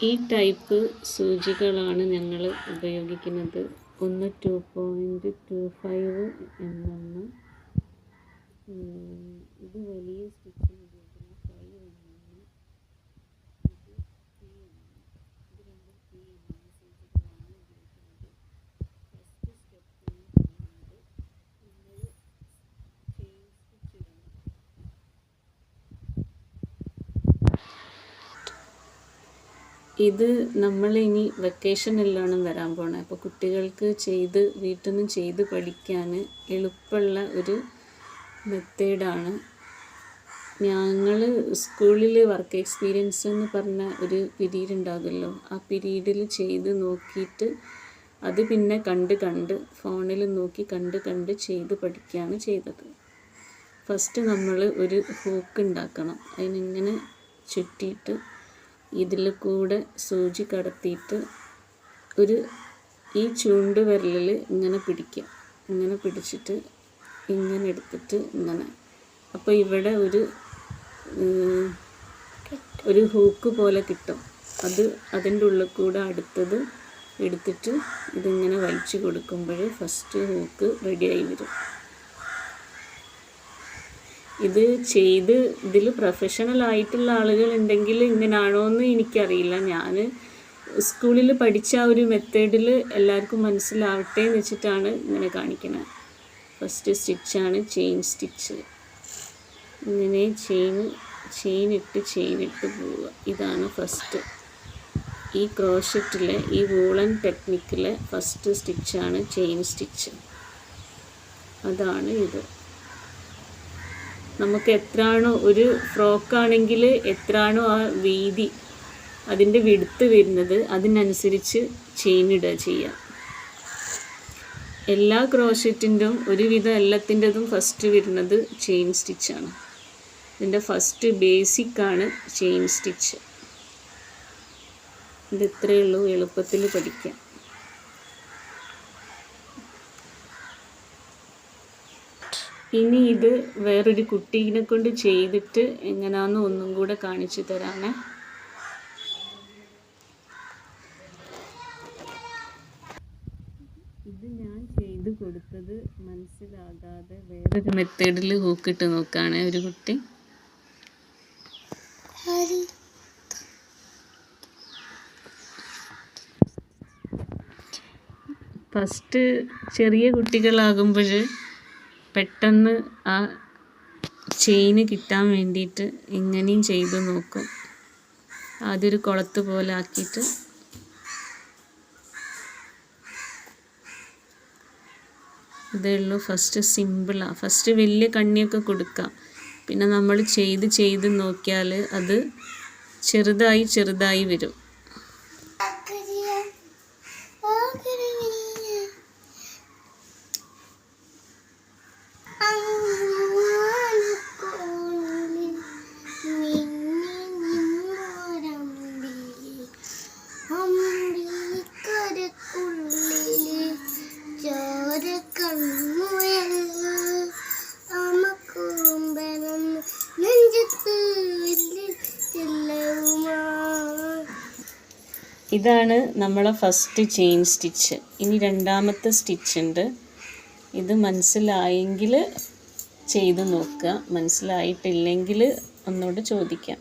ഈ ടൈപ്പ് സൂചികളാണ് ഞങ്ങൾ ഉപയോഗിക്കുന്നത്. ഒന്ന് two point two five M ഇത് വലിയ സ്റ്റിച്ചിന് ഉപയോഗിക്കുന്ന ഫൈവ് എം എം ഇത് ത്രീ എം എം ഇത് രണ്ടും ത്രീ എം എം സൂചികളാണ് ഉപയോഗിക്കുന്നത് ഫസ്റ്റ് സ്റ്റെപ്പ് എന്ന് പറയുന്നത് നമ്മൾ ചെയിൻ സ്റ്റിച്ച് ഇടണം ഇത് നമ്മൾ ഇനി വെക്കേഷനിലാണ് വരാൻ പോണേ. അപ്പോൾ കുട്ടികൾക്ക് ചെയ്ത് വീട്ടിൽ നിന്ന് ചെയ്ത് പഠിക്കാൻ എളുപ്പമുള്ള ഒരു മെത്തേഡാണ് ഞങ്ങൾ സ്കൂളിൽ വർക്ക് എക്സ്പീരിയൻസ് എന്ന് പറഞ്ഞ ഒരു പിരീഡ് ഉണ്ടാകുമല്ലോ ആ പിരീഡിൽ ചെയ്ത് നോക്കിയിട്ട് അത് പിന്നെ കണ്ട് കണ്ട് ഫോണിൽ നോക്കി കണ്ട് കണ്ട് ചെയ്ത് പഠിക്കുകയാണ് ചെയ്തത്. ഫസ്റ്റ് നമ്മൾ ഒരു ഹൂക്ക് ഉണ്ടാക്കണം അതിനിങ്ങനെ ചുറ്റിയിട്ട് ഇതിൽ കൂടെ സൂചി കടത്തിയിട്ട് ഒരു ഈ ചൂണ്ട് വിരലിൽ ഇങ്ങനെ പിടിക്കുക. ഇങ്ങനെ പിടിച്ചിട്ട് ഇങ്ങനെ എടുത്തിട്ട് ഇങ്ങനെ. അപ്പോൾ ഇവിടെ ഒരു ഒരു ഹൂക്ക് പോലെ കിട്ടും. അത് അതിന്റെ ഉള്ളിൽ കൂടെ അടുത്തത് എടുത്തിട്ട് ഇതിങ്ങനെ വലിച്ചു കൊടുക്കുമ്പോൾ ഫസ്റ്റ് ഹൂക്ക് റെഡിയായി വരും. ഇത് ചെയ്ത് ഇതിൽ പ്രൊഫഷണൽ ആയിട്ടുള്ള ആളുകൾ ഉണ്ടെങ്കിൽ ഇങ്ങനാണോ എന്ന് എനിക്കറിയില്ല. ഞാൻ സ്കൂളിൽ പഠിച്ച ആ ഒരു മെത്തേഡിൽ എല്ലാവർക്കും മനസ്സിലാവട്ടെ എന്ന് വെച്ചിട്ടാണ് ഇങ്ങനെ കാണിക്കുന്നത് ഫസ്റ്റ് സ്റ്റിച്ചാണ് ചെയിൻ സ്റ്റിച്ച് ഇങ്ങനെ ചെയിൻ ചെയിൻ ഇട്ട് ചെയിൻ ഇട്ട് പോവുക. ഇതാണ് ഫസ്റ്റ് ഈ ക്രോഷറ്റിലെ ഈ വൂളൻ ടെക്നിക്കിലെ ഫസ്റ്റ് സ്റ്റിച്ചാണ് ചെയിൻ സ്റ്റിച്ച് അതാണ് ഇത്. നമുക്ക് എത്രയാണോ ഒരു ഫ്രോക്കാണെങ്കിൽ എത്രയാണോ ആ വീതി അതിന്റെ വിടുത്ത് വരുന്നത് അതിനനുസരിച്ച് ചെയിൻ ഇടുക ചെയ്യുക. എല്ലാ ക്രോഷറ്റിന്റെയും ഒരുവിധം എല്ലാത്തിന്റെതും ഫസ്റ്റ് വരുന്നത് ചെയിൻ സ്റ്റിച്ചാണ് ഇതിന്റെ ഫസ്റ്റ് ബേസിക്കാണ് ചെയിൻ സ്റ്റിച്ച് ഇത് ഇത്രയേ ഉള്ളൂ എളുപ്പത്തിൽ പഠിക്കാം. ഇനി ഇത് വേറൊരു കുട്ടീനെ കൊണ്ട് ചെയ്തിട്ട് എങ്ങനെയാണെന്ന് ഒന്നും കൂടെ കാണിച്ചു തരാമേ. ഇത് ഞാൻ ചെയ്ത് കൊടുത്തത് മനസ്സിലാകാതെ വേറൊരു മെത്തേഡിൽ ഹൂക്കിട്ട് നോക്കുകയാണ് ഒരു കുട്ടി. ഫസ്റ്റ് ചെറിയ കുട്ടികളാകുമ്പോൾ പെട്ടെന്ന് ആ ചെയിന് കിട്ടാൻ വേണ്ടിയിട്ട് ഇങ്ങനെയും ചെയ്ത് നോക്കും. അതൊരു കുളത്ത് പോലെ ആക്കിയിട്ട് ഇതേ ഉള്ളൂ ഫസ്റ്റ് സിമ്പിളാണ് ഫസ്റ്റ് വലിയ കണ്ണിയൊക്കെ കൊടുക്കാം. പിന്നെ നമ്മൾ ചെയ്ത് ചെയ്ത് നോക്കിയാൽ അത് ചെറുതായി ചെറുതായി വരും. ഇതാണ് നമ്മളെ ഫസ്റ്റ് ചെയിൻ സ്റ്റിച്ച് ഇനി രണ്ടാമത്തെ സ്റ്റിച്ച് ഉണ്ട്. ഇത് മനസ്സിലായെങ്കിൽ ചെയ്ത് നോക്കുക. മനസ്സിലായിട്ടില്ലെങ്കിൽ ഒന്നുകൂടെ ചോദിക്കാം.